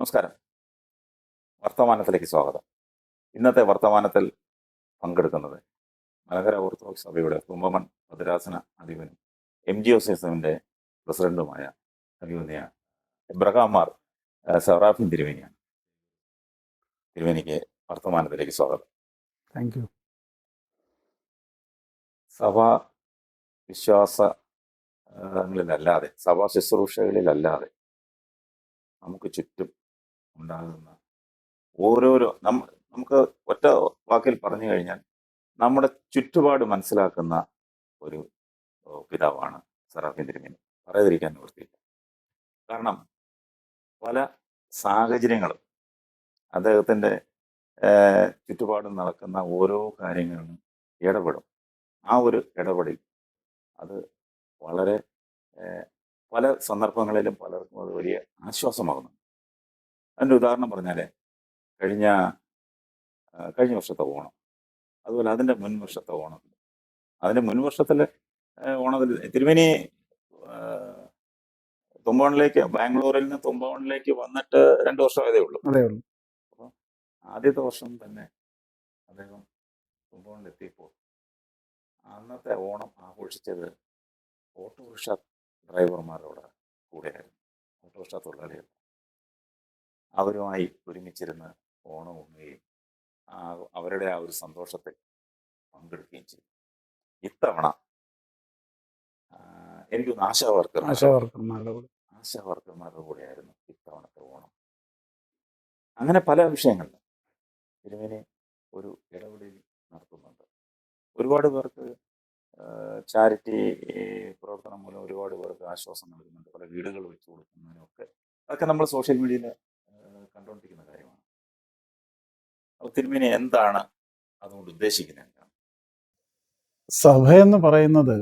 നമസ്കാരം. വർത്തമാനത്തിലേക്ക് സ്വാഗതം. ഇന്നത്തെ വർത്തമാനത്തിൽ പങ്കെടുക്കുന്നത് മലങ്കര ഓർത്തഡോക്സ് സഭയുടെ കുംഭമൺ ഭദ്രാസന അധിപനും എം ജി ഒ എസിന്റെ പ്രസിഡന്റുമായ അഭിമന്യ എബ്രഹാമാർ സവറാഫിൻ സെറാഫിൻ തിരുവേനിയാണ് തിരുവേനിക്ക് വർത്തമാനത്തിലേക്ക് സ്വാഗതം. താങ്ക് യു സഭാ വിശ്വാസങ്ങളിലല്ലാതെ സഭാ ശുശ്രൂഷകളിലല്ലാതെ നമുക്ക് ചുറ്റും ഉണ്ടാകുന്ന ഓരോരോ നമ്മ നമുക്ക് ഒറ്റ വാക്കിൽ പറഞ്ഞു കഴിഞ്ഞാൽ നമ്മുടെ ചുറ്റുപാട് മനസ്സിലാക്കുന്ന ഒരു പിതാവാണ് സറാഫിൻ പറയാതിരിക്കാൻ നിവൃത്തിയില്ല. കാരണം പല സാഹചര്യങ്ങളും അദ്ദേഹത്തിന്റെ ചുറ്റുപാടും നടക്കുന്ന ഓരോ കാര്യങ്ങളും ഇടപെടും. ആ ഒരു ഇടപെടൽ അത് വളരെ പല സന്ദർഭങ്ങളിലും പലർക്കും അത് വലിയ ആശ്വാസമാകുന്നു അതിന്റെ ഉദാഹരണം പറഞ്ഞാൽ കഴിഞ്ഞ കഴിഞ്ഞ വർഷത്തെ ഓണം. അതുപോലെ അതിന്റെ മുൻ വർഷത്തെ ഓണം. അതിന്റെ മുൻ വർഷത്തിലെ ഏഹ്, ഓണത്തിൽ തിരുമേനി തുമ്പവണിലേക്ക് ബാംഗ്ലൂരിൽ നിന്ന് തുമ്പോണിലേക്ക് വന്നിട്ട് രണ്ട് വർഷമായതേ ഉള്ളൂ. അതേ ഉള്ളൂ. ആദ്യത്തെ വർഷം തന്നെ അദ്ദേഹം തുമ്പോണിലെത്തിയപ്പോൾ അന്നത്തെ ഓണം ആഘോഷിച്ചത് ഓട്ടോറിക്ഷ ഡ്രൈവർമാരോട് കൂടെയായിരുന്നു. ഓട്ടോറിക്ഷ തൊഴിലാളികൾ അവരുമായി ഒരുമിച്ചിരുന്ന് ഓണം ഉണ്ണുകയും അവരുടെ ആ ഒരു സന്തോഷത്തിൽ പങ്കെടുക്കുകയും ചെയ്തു. ഇത്തവണ എനിക്കൊന്ന് ആശാ വർക്കർ ആശാ വർക്കർമാരുടെ കൂടെ. ആശാ വർക്കർമാരുടെ കൂടെയായിരുന്നു ഇത്തവണത്തെ ഓണം. അങ്ങനെ പല വിഷയങ്ങളിലും തിരുമേനി ഒരു ഇടപെടൽ നടത്തുന്നുണ്ട്. ഒരുപാട് പേർക്ക് ചാരിറ്റി പ്രവർത്തനം മൂലം ഒരുപാട് പേർക്ക് ആശ്വാസം നൽകുന്നുണ്ട്. പല വീടുകൾ വെച്ച് കൊടുക്കുന്നതിനൊക്കെ. അതൊക്കെ നമ്മൾ സോഷ്യൽ മീഡിയയിൽ കണ്ടുകൊണ്ടിരിക്കുന്ന കാര്യമാണ്. അപ്പോൾ തിരുമേനി എന്താണ് അതുകൊണ്ട് ഉദ്ദേശിക്കുന്നത്? സഭ എന്ന് പറയുന്നത്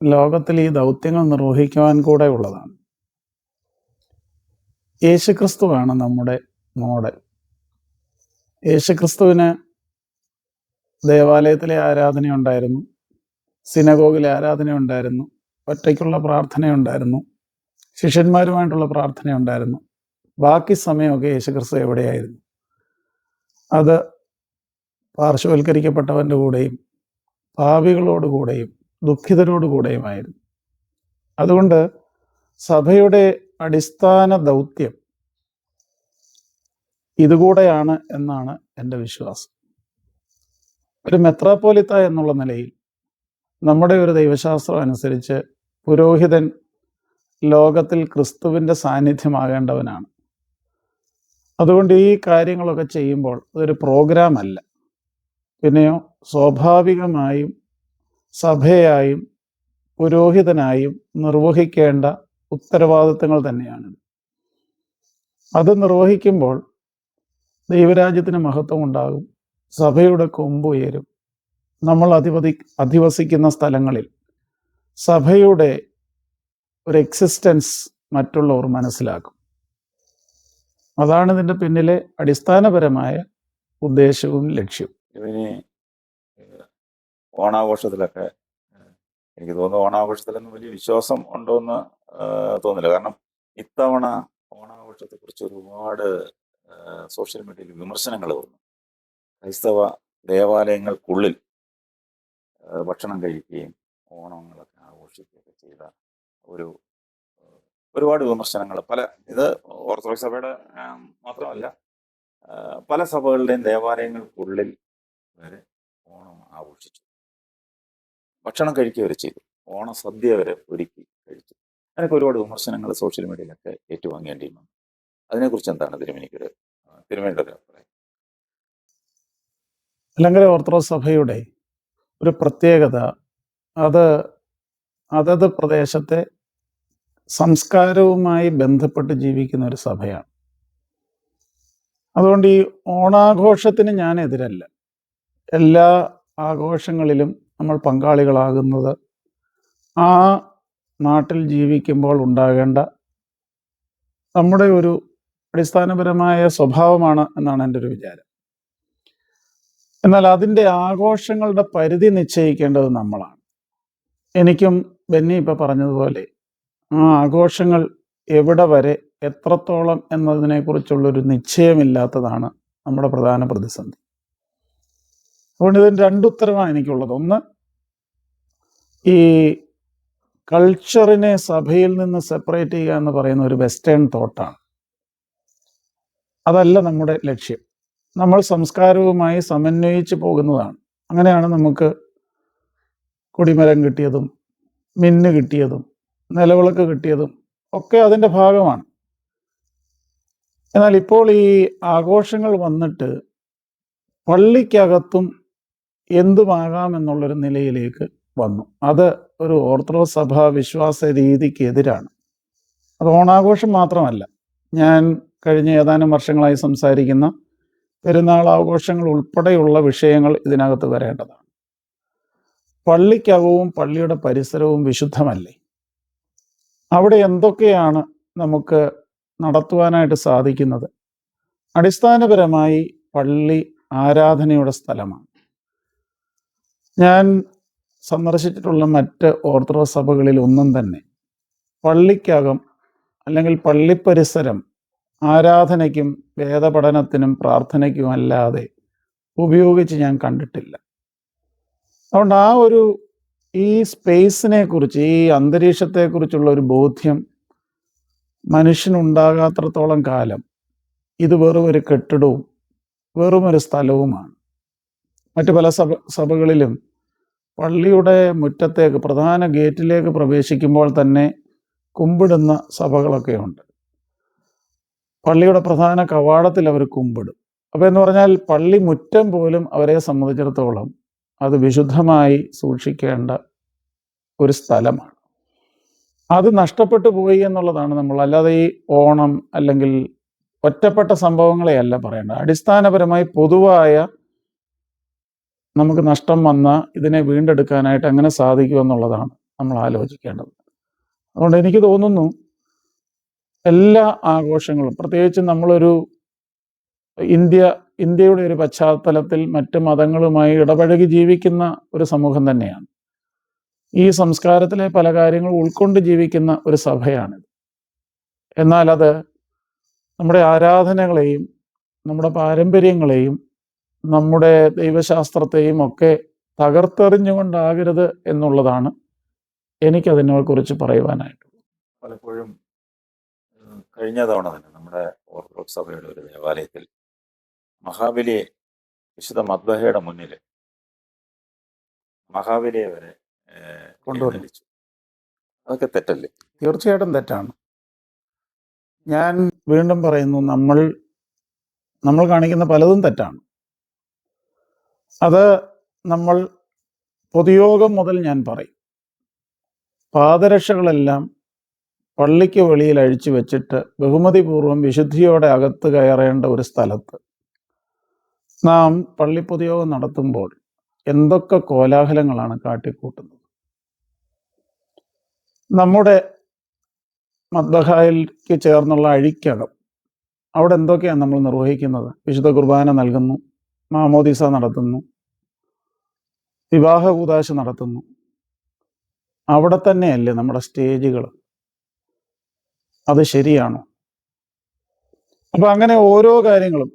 ലോകത്തിൽ ഈ ദൗത്യങ്ങൾ നിർവഹിക്കുവാൻ കൂടെ ഉള്ളതാണ്. യേശുക്രിസ്തുവാണ് നമ്മുടെ മോഡൽ. യേശുക്രിസ്തുവിന് ദേവാലയത്തിലെ ആരാധന ഉണ്ടായിരുന്നു സിനഗോഗിലെ ആരാധന ഉണ്ടായിരുന്നു ഒറ്റയ്ക്കുള്ള പ്രാർത്ഥന ഉണ്ടായിരുന്നു ശിഷ്യന്മാരുമായിട്ടുള്ള പ്രാർത്ഥന ഉണ്ടായിരുന്നു ബാക്കി സമയമൊക്കെ യേശുക്രിസ്തു എവിടെയായിരുന്നു? അത് പാർശ്വവൽക്കരിക്കപ്പെട്ടവന്റെ കൂടെയും പാപികളോട് കൂടെയും ദുഃഖിതരോട് കൂടെയുമായിരുന്നു അതുകൊണ്ട് സഭയുടെ അടിസ്ഥാന ദൗത്യം ഇതുകൂടെയാണ് എന്നാണ് എന്റെ വിശ്വാസം. ഒരു മെത്രാപ്പോലിത്ത എന്നുള്ള നിലയിൽ നമ്മുടെ ഒരു ദൈവശാസ്ത്രം അനുസരിച്ച് പുരോഹിതൻ ലോകത്തിൽ ക്രിസ്തുവിന്റെ സാന്നിധ്യമാകേണ്ടവനാണ്. അതുകൊണ്ട് ഈ കാര്യങ്ങളൊക്കെ ചെയ്യുമ്പോൾ അതൊരു പ്രോഗ്രാം അല്ല. പിന്നെയോ സ്വാഭാവികമായും സഭയായും പുരോഹിതനായും നിർവഹിക്കേണ്ട ഉത്തരവാദിത്തങ്ങൾ തന്നെയാണ്. അത് നിർവഹിക്കുമ്പോൾ ദൈവരാജ്യത്തിന് മഹത്വം ഉണ്ടാകും. സഭയുടെ കൊമ്പ് ഉയരും. നമ്മൾ അധിപതി അധിവസിക്കുന്ന സ്ഥലങ്ങളിൽ സഭയുടെ ഒരു എക്സിസ്റ്റൻസ് മറ്റുള്ളവർ മനസ്സിലാക്കും. അതാണ് ഇതിന്റെ പിന്നിലെ അടിസ്ഥാനപരമായ ഉദ്ദേശവും ലക്ഷ്യവും ഇവന് ഓണാഘോഷത്തിലൊക്കെ എനിക്ക് തോന്നുന്നു ഓണാഘോഷത്തിലൊന്നും വലിയ വിശ്വാസം ഉണ്ടോ എന്ന് തോന്നില്ല. കാരണം ഇത്തവണ ഓണാഘോഷത്തെ കുറിച്ച് ഒരുപാട് സോഷ്യൽ മീഡിയയിൽ വിമർശനങ്ങൾ വന്നു. ക്രൈസ്തവ ദേവാലയങ്ങൾക്കുള്ളിൽ ഭക്ഷണം കഴിക്കുകയും ഓണങ്ങളൊക്കെ ആഘോഷിക്കുകയൊക്കെ ചെയ്ത ഒരു ഒരുപാട് വിമർശനങ്ങൾ. പല ഇത് ഓർത്തഡോക്സ് സഭയുടെ മാത്രമല്ല പല സഭകളുടെയും ദേവാലയങ്ങൾക്കുള്ളിൽ വരെ ഓണം ആഘോഷിച്ചു. ഭക്ഷണം കഴിക്കുക വരെ ചെയ്തു. ഓണസദ്യ വരെ ഒരുക്കി കഴിച്ചു. അതിനൊക്കെ ഒരുപാട് വിമർശനങ്ങൾ സോഷ്യൽ മീഡിയയിലൊക്കെ ഏറ്റുവാങ്ങേണ്ടി വന്നു അതിനെക്കുറിച്ച് എന്താണ് തിരുമേനിക്കൊരു തിരുമേനിയുടെ അഭിപ്രായം? അല്ലെങ്കിൽ ഓർത്തഡോക്സ് സഭയുടെ ഒരു പ്രത്യേകത അത് അതത് പ്രദേശത്തെ സംസ്കാരവുമായി ബന്ധപ്പെട്ട് ജീവിക്കുന്ന ഒരു സഭയാണ്. അതുകൊണ്ട് ഈ ഓണാഘോഷത്തിന് ഞാൻ എതിരല്ല. എല്ലാ ആഘോഷങ്ങളിലും നമ്മൾ പങ്കാളികളാകുന്നത് ആ നാട്ടിൽ ജീവിക്കുമ്പോൾ ഉണ്ടാകേണ്ട നമ്മുടെ ഒരു അടിസ്ഥാനപരമായ സ്വഭാവമാണ് എന്നാണ് എന്റെ ഒരു വിചാരം. എന്നാൽ അതിന്റെ ആഘോഷങ്ങളുടെ പരിധി നിശ്ചയിക്കേണ്ടത് നമ്മളാണ്. എനിക്കും ബെന്നി ഇപ്പം പറഞ്ഞതുപോലെ ആ ആഘോഷങ്ങൾ എവിടെ വരെ എത്രത്തോളം എന്നതിനെക്കുറിച്ചുള്ളൊരു നിശ്ചയമില്ലാത്തതാണ് നമ്മുടെ പ്രധാന പ്രതിസന്ധി. അതുകൊണ്ട് ഇതിന് രണ്ടുത്തരമാണ് എനിക്കുള്ളത്. ഒന്ന് ഈ കൾച്ചറിനെ സഭയിൽ നിന്ന് സെപ്പറേറ്റ് ചെയ്യുക എന്ന് പറയുന്ന ഒരു വെസ്റ്റേൺ തോട്ടാണ്. അതല്ല നമ്മുടെ ലക്ഷ്യം. നമ്മൾ സംസ്കാരവുമായി സമന്വയിച്ച് പോകുന്നതാണ്. അങ്ങനെയാണ് നമുക്ക് കൊടിമരം കിട്ടിയതും മിന്ന് കിട്ടിയതും നിലവിളക്ക് കിട്ടിയതും ഒക്കെ അതിന്റെ ഭാഗമാണ്. എന്നാൽ ഇപ്പോൾ ഈ ആഘോഷങ്ങൾ വന്നിട്ട് പള്ളിക്കകത്തും എന്തുമാകാം എന്നുള്ളൊരു നിലയിലേക്ക് വന്നു. അത് ഒരു ഓർത്തഡോക്സ് സഭ വിശ്വാസ രീതിക്ക് എതിരാണ്. അത് ഓണാഘോഷം മാത്രമല്ല. ഞാൻ കഴിഞ്ഞ ഏതാനും വർഷങ്ങളായി സംസാരിക്കുന്ന പെരുന്നാൾ ആഘോഷങ്ങൾ ഉൾപ്പെടെയുള്ള വിഷയങ്ങൾ ഇതിനകത്ത് വരേണ്ടതാണ്. പള്ളിക്കകവും പള്ളിയുടെ പരിസരവും വിശുദ്ധമല്ലേ? അവിടെ എന്തൊക്കെയാണ് നമുക്ക് നടത്തുവാനായിട്ട് സാധിക്കുന്നത്? അടിസ്ഥാനപരമായി പള്ളി ആരാധനയുടെ സ്ഥലമാണ്. ഞാൻ സന്ദർശിച്ചിട്ടുള്ള മറ്റ് ഓർത്തഡോക്സ് സഭകളിൽ ഒന്നും തന്നെ പള്ളിക്കകം അല്ലെങ്കിൽ പള്ളി പള്ളിപ്പരിസരം ആരാധനയ്ക്കും വേദപഠനത്തിനും പ്രാർത്ഥനയ്ക്കും അല്ലാതെ ഉപയോഗിച്ച് ഞാൻ കണ്ടിട്ടില്ല. അതുകൊണ്ട് ആ ഒരു ഈ സ്പേസിനെ കുറിച്ച് ഈ അന്തരീക്ഷത്തെക്കുറിച്ചുള്ള ഒരു ബോധ്യം മനുഷ്യനുണ്ടാകാത്രത്തോളം കാലം ഇത് വെറും ഒരു കെട്ടിടവും വെറും ഒരു സ്ഥലവുമാണ്. മറ്റു പല സഭ സഭകളിലും പള്ളിയുടെ മുറ്റത്തേക്ക് പ്രധാന ഗേറ്റിലേക്ക് പ്രവേശിക്കുമ്പോൾ തന്നെ കുമ്പിടുന്ന സഭകളൊക്കെ ഉണ്ട്. പള്ളിയുടെ പ്രധാന കവാടത്തിൽ അവർ കുമ്പിടും. അപ്പോൾ എന്ന് പറഞ്ഞാൽ പള്ളി മുറ്റം പോലും അവരെ സംബന്ധിച്ചിടത്തോളം അത് വിശുദ്ധമായി സൂക്ഷിക്കേണ്ട ഒരു സ്ഥലമാണ്. അത് നഷ്ടപ്പെട്ടു പോയി എന്നുള്ളതാണ് നമ്മൾ. അല്ലാതെ ഈ ഓണം അല്ലെങ്കിൽ ഒറ്റപ്പെട്ട സംഭവങ്ങളെയല്ല പറയേണ്ടത്. അടിസ്ഥാനപരമായി പൊതുവായ നമുക്ക് നഷ്ടം വന്ന ഇതിനെ വീണ്ടെടുക്കാനായിട്ട് എങ്ങനെ സാധിക്കുമെന്നുള്ളതാണ് നമ്മൾ ആലോചിക്കേണ്ടത്. അതുകൊണ്ട് എനിക്ക് തോന്നുന്നു എല്ലാ ആഘോഷങ്ങളും പ്രത്യേകിച്ച് നമ്മളൊരു ഇന്ത്യ ഇന്ത്യയുടെ ഒരു പശ്ചാത്തലത്തിൽ മറ്റ് മതങ്ങളുമായി ഇടപഴകി ജീവിക്കുന്ന ഒരു സമൂഹം തന്നെയാണ്. ഈ സംസ്കാരത്തിലെ പല കാര്യങ്ങളും ഉൾക്കൊണ്ട് ജീവിക്കുന്ന ഒരു സഭയാണിത്. എന്നാൽ അത് നമ്മുടെ ആരാധനകളെയും നമ്മുടെ പാരമ്പര്യങ്ങളെയും നമ്മുടെ ദൈവശാസ്ത്രത്തെയും ഒക്കെ തകർത്തെറിഞ്ഞുകൊണ്ടാകരുത് എന്നുള്ളതാണ് എനിക്കതിനെ കുറിച്ച് പറയുവാനായിട്ട് പലപ്പോഴും കഴിഞ്ഞ തവണ തന്നെ നമ്മുടെ ഓർത്തഡോക്സ് സഭയുടെ ഒരു ദേവാലയത്തിൽ മഹാബലിയെ വിശുദ്ധ മദ്ബഹയുടെ മുന്നിൽ മഹാബലിയെ വരെ കൊണ്ടുവന്നു. അതൊക്കെ തെറ്റല്ലേ? തീർച്ചയായിട്ടും തെറ്റാണ്. ഞാൻ വീണ്ടും പറയുന്നു നമ്മൾ നമ്മൾ കാണിക്കുന്ന പലതും തെറ്റാണ്. അത് നമ്മൾ പൊതുയോഗം മുതൽ ഞാൻ പറയും. പാദരക്ഷകളെല്ലാം പള്ളിക്ക് വെളിയിൽ അഴിച്ചു വെച്ചിട്ട് ബഹുമതിപൂർവം വിശുദ്ധിയോടെ അകത്ത് കയറേണ്ട ഒരു സ്ഥലത്ത് നാം പള്ളി പൊതുയോഗം നടത്തുമ്പോൾ എന്തൊക്കെ കോലാഹലങ്ങളാണ് കാട്ടിക്കൂട്ടുന്നത്? നമ്മുടെ മദ്ബഹായിലേക്ക് ചേർന്നുള്ള അഴിക്കകം അവിടെ എന്തൊക്കെയാണ് നമ്മൾ നിർവഹിക്കുന്നത്? വിശുദ്ധ കുർബാന നൽകുന്നു മാമോദിസ നടത്തുന്നു വിവാഹ കൂതാശ നടത്തുന്നു. അവിടെ തന്നെയല്ലേ നമ്മുടെ സ്റ്റേജുകൾ അത് ശരിയാണോ? അപ്പൊ അങ്ങനെ ഓരോ കാര്യങ്ങളും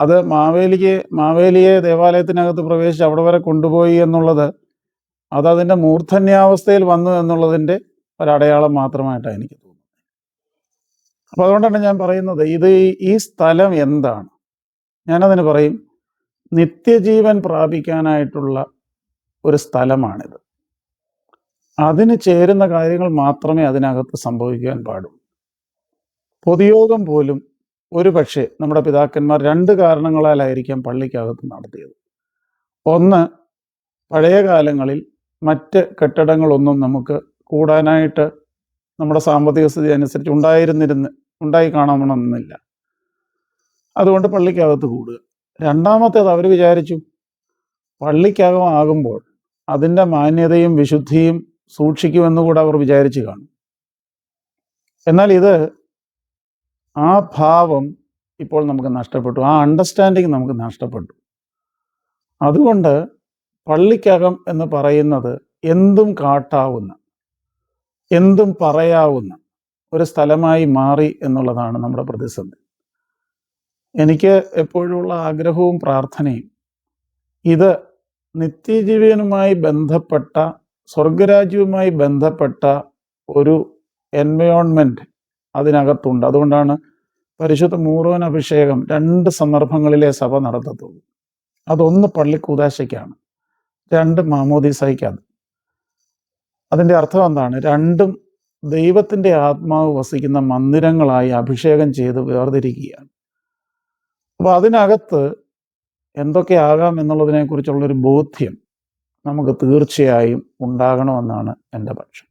അത് മാവേലിക്ക് മാവേലിയെ ദേവാലയത്തിനകത്ത് പ്രവേശിച്ച് അവിടെ വരെ കൊണ്ടുപോയി എന്നുള്ളത് അത് അതിന്റെ മൂർധന്യാവസ്ഥയിൽ വന്നു എന്നുള്ളതിന്റെ ഒരടയാളം മാത്രമായിട്ടാണ് എനിക്ക് തോന്നുന്നത്. അപ്പോൾ അതുകൊണ്ടാണ് ഞാൻ പറയുന്നത് ഇത് ഈ- സ്ഥലം എന്താണ്? ഞാനതിന് പറയും നിത്യജീവൻ പ്രാപിക്കാനായിട്ടുള്ള ഒരു സ്ഥലമാണിത്. അതിന് ചേരുന്ന കാര്യങ്ങൾ മാത്രമേ അതിനകത്ത് സംഭവിക്കാൻ പാടുള്ളൂ. പൊതുയോഗം പോലും ഒരു പക്ഷേ നമ്മുടെ പിതാക്കന്മാർ രണ്ട് കാരണങ്ങളാലായിരിക്കാം പള്ളിക്കകത്ത് നടത്തിയത്. ഒന്ന് പഴയ കാലങ്ങളിൽ മറ്റ് കെട്ടിടങ്ങളൊന്നും നമുക്ക് കൂടാനായിട്ട് നമ്മുടെ സാമ്പത്തിക സ്ഥിതി അനുസരിച്ച് ഉണ്ടായിരുന്നിരുന്ന് ഉണ്ടായി കാണണമെന്നില്ല. അതുകൊണ്ട് പള്ളിക്കകത്ത് കൂടുക. രണ്ടാമത്തേത് അവർ വിചാരിച്ചു പള്ളിക്കകം ആകുമ്പോൾ അതിന്റെ മാന്യതയും വിശുദ്ധിയും സൂക്ഷിക്കുമെന്ന് കൂടെ അവർ വിചാരിച്ചു കാണും. എന്നാൽ ഇത് ആ ഭാവം ഇപ്പോൾ നമുക്ക് നഷ്ടപ്പെട്ടു. ആ അണ്ടർസ്റ്റാൻഡിങ് നമുക്ക് നഷ്ടപ്പെട്ടു. അതുകൊണ്ട് പള്ളിക്കകം എന്ന് പറയുന്നത് എന്തും കാട്ടാവുന്ന എന്തും പറയാവുന്ന ഒരു സ്ഥലമായി മാറി എന്നുള്ളതാണ് നമ്മുടെ പ്രതിസന്ധി. എനിക്ക് എപ്പോഴുള്ള ആഗ്രഹവും പ്രാർത്ഥനയും ഇത് നിത്യജീവനുമായി ബന്ധപ്പെട്ട സ്വർഗരാജ്യവുമായി ബന്ധപ്പെട്ട ഒരു എൻവയോൺമെന്റ് അതിനകത്തുണ്ട്. അതുകൊണ്ടാണ് പരിശുദ്ധ മൂറോൻ അഭിഷേകം രണ്ട് സന്ദർഭങ്ങളിലെ സഭ നടത്തത്തുള്ളൂ. അതൊന്ന് പള്ളിക്കൂതാശയ്ക്കാണ് രണ്ട് മാമോദീസയ്ക്കാണ്. അതിന്റെ അർത്ഥം എന്താണ്? രണ്ടും ദൈവത്തിന്റെ ആത്മാവ് വസിക്കുന്ന മന്ദിരങ്ങളായി അഭിഷേകം ചെയ്ത് വേർതിരിക്കുകയാണ്. അപ്പോൾ അതിനകത്ത് എന്തൊക്കെയാകാം എന്നുള്ളതിനെക്കുറിച്ചുള്ളൊരു ബോധ്യം നമുക്ക് തീർച്ചയായും ഉണ്ടാകണമെന്നാണ് എന്റെ പക്ഷം.